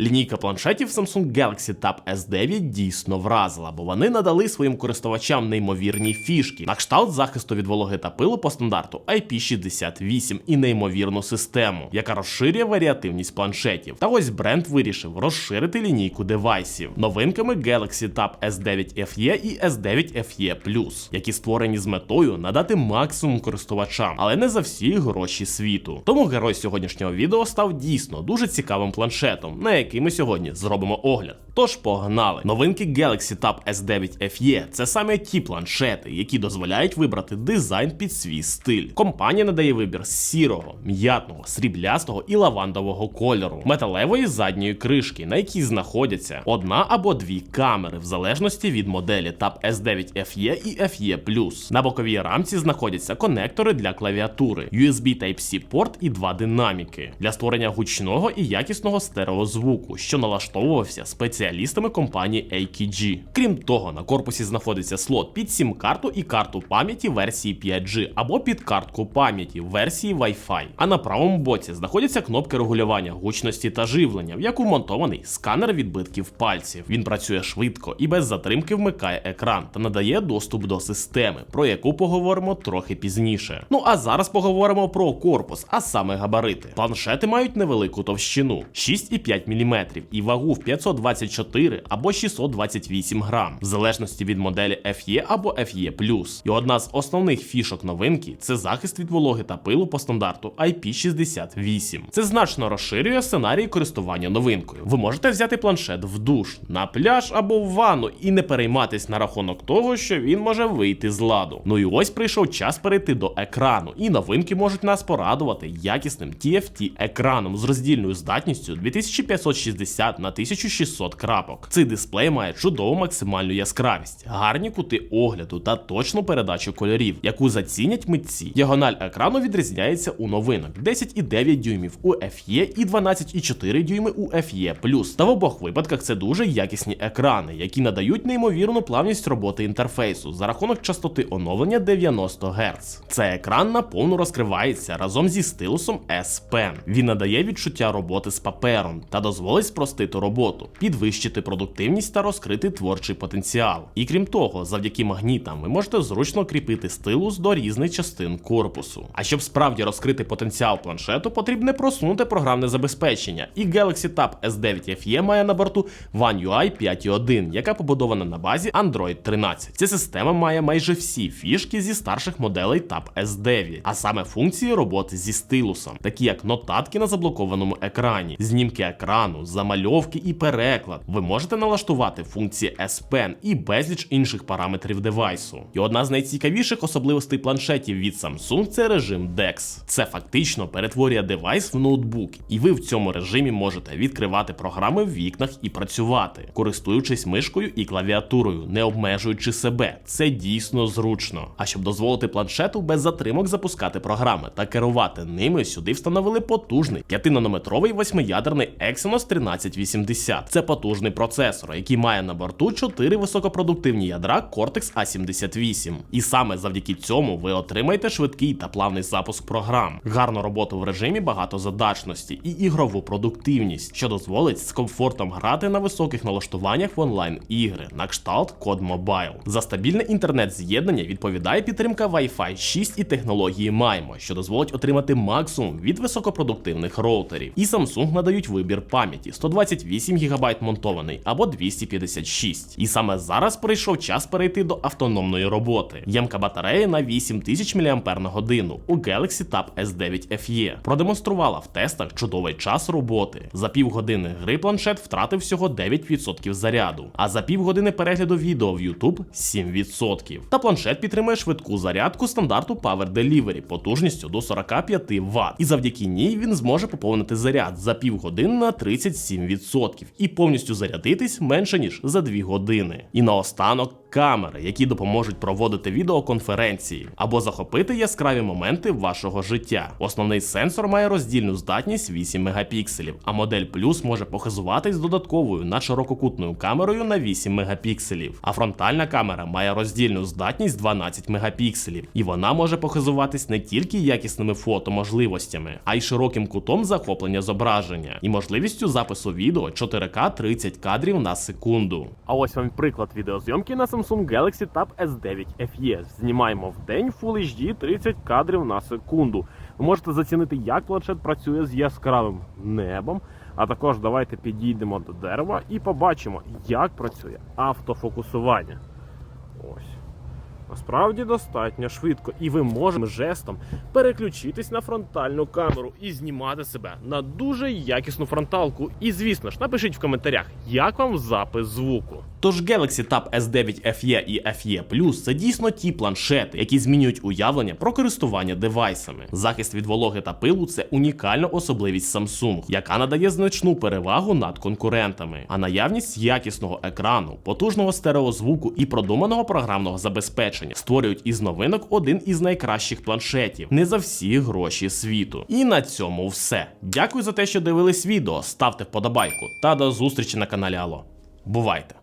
Лінійка планшетів Samsung Galaxy Tab S9 дійсно вразила, бо вони надали своїм користувачам неймовірні фішки, на кшталт захисту від вологи та пилу по стандарту IP68 і неймовірну систему, яка розширює варіативність планшетів. Та ось бренд вирішив розширити лінійку девайсів новинками Galaxy Tab S9 FE і S9 FE+, які створені з метою надати максимум користувачам, але не за всі гроші світу. Тому герой сьогоднішнього відео став дійсно дуже цікавим планшетом, на який ми сьогодні зробимо огляд. Тож погнали. Новинки Galaxy Tab S9 FE – це саме ті планшети, які дозволяють вибрати дизайн під свій стиль. Компанія надає вибір сірого, м'ятного, сріблястого і лавандового кольору, металевої задньої кришки, на якій знаходяться одна або дві камери, в залежності від моделі Tab S9 FE і FE+. На боковій рамці знаходяться конектори для клавіатури, USB Type-C порт і два динаміки для створення гучного і якісного стереозвуку, що налаштовувався спеціалістами компанії AKG. Крім того, на корпусі знаходиться слот під сім-карту і карту пам'яті версії 5G або під картку пам'яті версії Wi-Fi. А на правому боці знаходяться кнопки регулювання гучності та живлення, в яку монтований сканер відбитків пальців. Він працює швидко і без затримки вмикає екран та надає доступ до системи, про яку поговоримо трохи пізніше. Ну а зараз поговоримо про корпус, а саме габарити. Планшети мають невелику товщину 6,5 мм і вагу в 524 або 628 грам, в залежності від моделі FE або FE+. І одна з основних фішок новинки це захист від вологи та пилу по стандарту IP68. Це значно розширює сценарій користування новинкою. Ви можете взяти планшет в душ, на пляж або в ванну і не перейматись на рахунок того, що він може вийти з ладу. Ну і ось прийшов час перейти до екрану, і новинки можуть нас порадувати якісним TFT екраном з роздільною здатністю 2560 на 1600 крапок. Цей дисплей має чудову максимальну яскравість, гарні кути огляду та точну передачу кольорів, яку зацінять митці. Діагональ екрану відрізняється у новинок 10,9 дюймів у FE і 12,4 дюйми у FE+. Та в обох випадках це дуже якісні екрани, які надають неймовірну плавність роботи інтерфейсу за рахунок частоти оновлення 90 Гц. Цей екран наповну розкривається разом зі стилусом S Pen. Він надає відчуття роботи з папером та дозволить спростити роботу, підвищити продуктивність та розкрити творчий потенціал. І крім того, завдяки магнітам ви можете зручно кріпити стилус до різних частин корпусу. А щоб справді розкрити потенціал планшету, потрібне просунути програмне забезпечення. І Galaxy Tab S9 FE має на борту One UI 5.1, яка побудована на базі Android 13. Ця система має майже всі фішки зі старших моделей Tab S9, а саме функції роботи зі стилусом, такі як нотатки на заблокованому екрані, знімки екрану, замальовки і переклад. Ви можете налаштувати функції S Pen і безліч інших параметрів девайсу. І одна з найцікавіших особливостей планшетів від Samsung це режим DeX. Це фактично перетворює девайс в ноутбук, і ви в цьому режимі можете відкривати програми в вікнах і працювати, користуючись мишкою і клавіатурою, не обмежуючи себе. Це дійсно зручно. А щоб дозволити планшету без затримок запускати програми та керувати ними, сюди встановили потужний 5-нанометровий восьмиядерний Exynos 1380. Це потужний процесор, який має на борту 4 високопродуктивні ядра Cortex A78. І саме завдяки цьому ви отримаєте швидкий та плавний запуск програм, гарну роботу в режимі багатозадачності і ігрову продуктивність, що дозволить з комфортом грати на високих налаштуваннях в онлайн ігри на кшталт Code Mobile. За стабільне інтернет-з'єднання відповідає підтримка Wi-Fi 6 і технології MIMO, що дозволить отримати максимум від високопродуктивних роутерів. І Samsung надають вибір пам'яті 128 ГБ монтований або 256. І саме зараз прийшов час перейти до автономної роботи. Ємка батареї на 8000 мАч у Galaxy Tab S9 FE продемонструвала в тестах чудовий час роботи. За півгодини гри планшет втратив всього 9% заряду, а за півгодини перегляду відео в YouTube 7%. Та планшет підтримує швидку зарядку стандарту Power Delivery потужністю до 45 Вт. І завдяки ній він зможе поповнити заряд за півгодини на 37% і повністю зарядитись менше ніж за 2 години. І наостанок камери, які допоможуть проводити відеоконференції або захопити яскраві моменти вашого життя. Основний сенсор має роздільну здатність 8 мегапікселів, а модель Plus може похизуватись додатковою надширококутною камерою на 8 мегапікселів. А фронтальна камера має роздільну здатність 12 мегапікселів, і вона може похизуватись не тільки якісними фотоможливостями, а й широким кутом захоплення зображення і можливістю запису відео 4К 30 кадрів на секунду. А ось вам приклад відеозйомки на Samsung Galaxy Tab S9 FE. Знімаємо в день Full HD 30 кадрів на секунду. Ви можете зацінити, як планшет працює з яскравим небом. А також давайте підійдемо до дерева і побачимо, як працює автофокусування. Ось. Насправді достатньо швидко, і ви можете жестом переключитись на фронтальну камеру і знімати себе на дуже якісну фронталку. І звісно ж, напишіть в коментарях, як вам запис звуку. Тож Galaxy Tab S9 FE і FE Plus це дійсно ті планшети, які змінюють уявлення про користування девайсами. Захист від вологи та пилу це унікальна особливість Samsung, яка надає значну перевагу над конкурентами. А наявність якісного екрану, потужного стереозвуку і продуманого програмного забезпечення створюють із новинок один із найкращих планшетів не за всі гроші світу. І на цьому все. Дякую за те, що дивились відео. Ставте вподобайку та до зустрічі на каналі Ало. Бувайте!